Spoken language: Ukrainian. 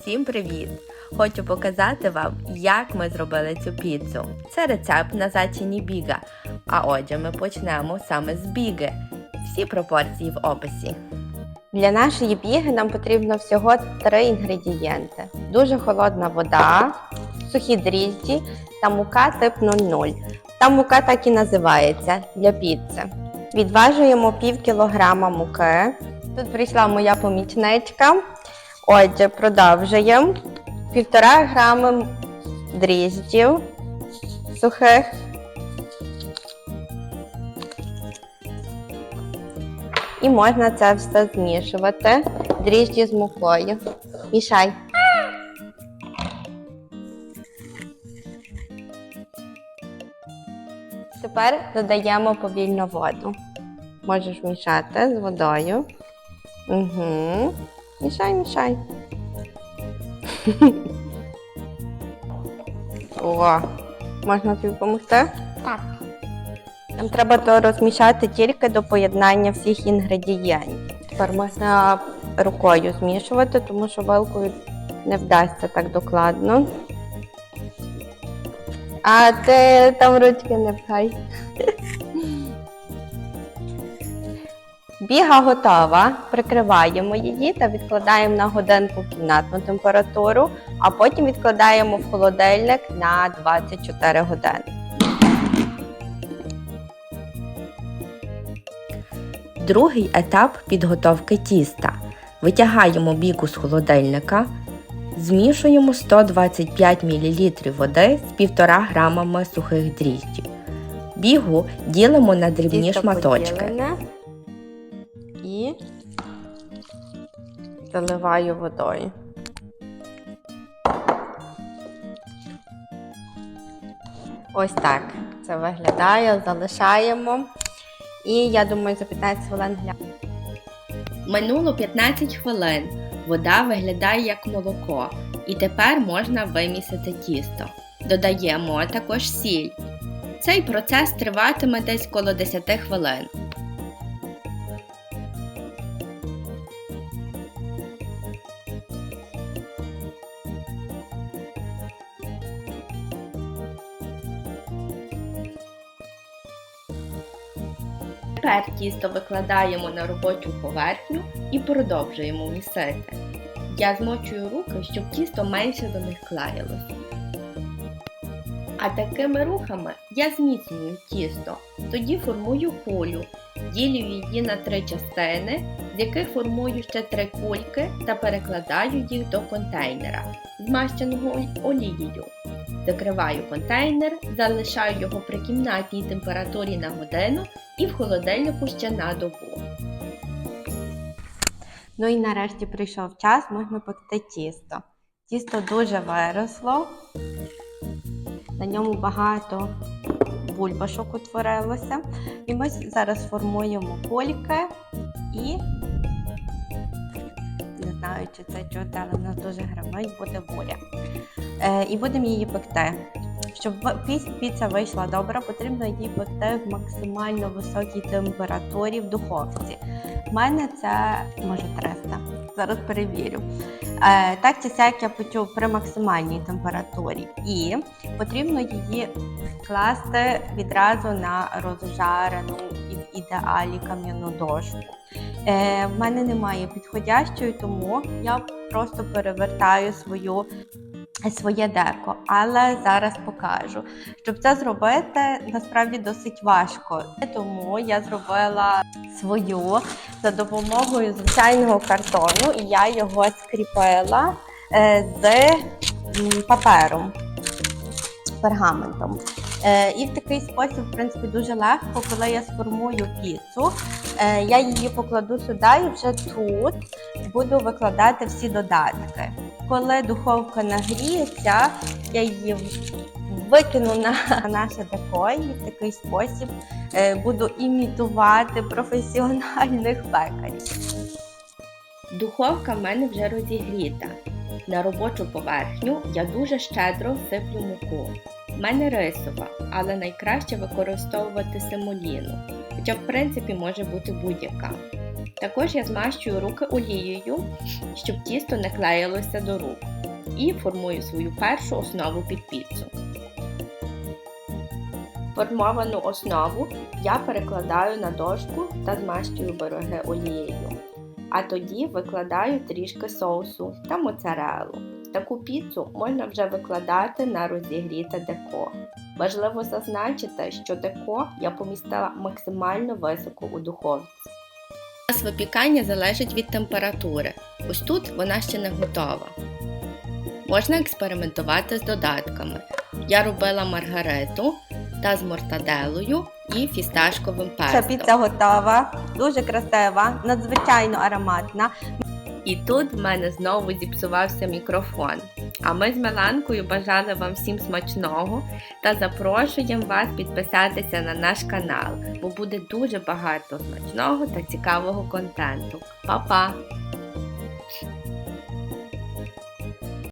Всім привіт! Хочу показати вам, як ми зробили цю піцу. Це рецепт на зачині біга. А отже, ми почнемо саме з біги. Всі пропорції в описі. Для нашої біги нам потрібно всього три інгредієнти: дуже холодна вода, сухі дріжджі та мука тип 00. Та мука так і називається для піци. Відважуємо пів кілограма муки. Тут прийшла моя помічничка. Отже, продовжуємо. Півтора грами дріжджів сухих. І можна це все змішувати. Дріжджі з мукою. Мішай. Тепер додаємо повільно воду. Можеш мішати з водою. Угу. Мішай, мішай. О, можна тобі допомогти? Так. Нам треба то розмішати тільки до поєднання всіх інгредієнтів. Тепер можна рукою змішувати, тому що вилкою не вдасться так докладно. А ти там ручки не пхай. Біга готова. Прикриваємо її та відкладаємо на годинку в кімнатну температуру, а потім відкладаємо в холодильник на 24 години. Другий етап підготовки тіста. Витягаємо біку з холодильника, змішуємо 125 мл води з 1,5 грамами сухих дріжджів. Бігу ділимо на дрібні шматочки. І заливаю водою. Ось так це виглядає, залишаємо. І я думаю, за 15 хвилин гляну. Минуло 15 хвилин. Вода виглядає як молоко. І тепер можна вимісити тісто. Додаємо також сіль. Цей процес триватиме десь коло 10 хвилин. Тепер тісто викладаємо на робочу поверхню і продовжуємо місити. Я змочую руки, щоб тісто менше до них клеїлося. А такими рухами я зміцнюю тісто, тоді формую кулю, ділю її на три частини, з яких формую ще три кульки та перекладаю їх до контейнера, змащеного олією. Закриваю контейнер, залишаю його при кімнатній температурі на годину і в холодильнику ще на добу. Ну і нарешті прийшов час, можна пекти тісто. Тісто дуже виросло, на ньому багато бульбашок утворилося. І ми зараз формуємо кульки і не знаю, чи це чути, але в нас дуже гримить, буде буря. Е, і будемо її пекти. Щоб піца вийшла добре, потрібно її пекти в максимально високій температурі в духовці. У мене це може 300. Зараз перевірю. Е, так чи сяк я печу при максимальній температурі. І потрібно її класти відразу на розжарену і в ідеалі кам'яну дошку. Е, в мене немає підходящої, тому я просто перевертаю свою своє деко, але зараз покажу. Щоб це зробити, насправді досить важко. Тому я зробила свою за допомогою звичайного картону, і я його скріпила е, з папером, пергаментом. Е, І в такий спосіб, в принципі, дуже легко, коли я сформую піцу, е, я її покладу сюди і вже тут буду викладати всі додатки. Коли духовка нагріється, я її викину на наше деко і в такий спосіб е, буду імітувати професіональних пекарів. Духовка в мене вже розігріта. На робочу поверхню я дуже щедро сиплю муку. В мене рисова, але найкраще використовувати семоліну, хоча в принципі може бути будь-яка. Також я змащую руки олією, щоб тісто не клеїлося до рук. І формую свою першу основу під піцу. Формовану основу я перекладаю на дошку та змащую береги олією. А тоді викладаю трішки соусу та моцарелу. Таку піцу можна вже викладати на розігріте деко. Важливо зазначити, що деко я помістила максимально високо у духовці. Час випікання залежить від температури. Ось тут вона ще не готова. Можна експериментувати з додатками. Я робила маргариту та з мортаделою і фісташковим Наша Ця піца готова, дуже красива, надзвичайно ароматна. І тут в мене знову зіпсувався мікрофон. А ми з Меланкою бажали вам всім смачного та запрошуємо вас підписатися на наш канал, бо буде дуже багато смачного та цікавого контенту. Па-па!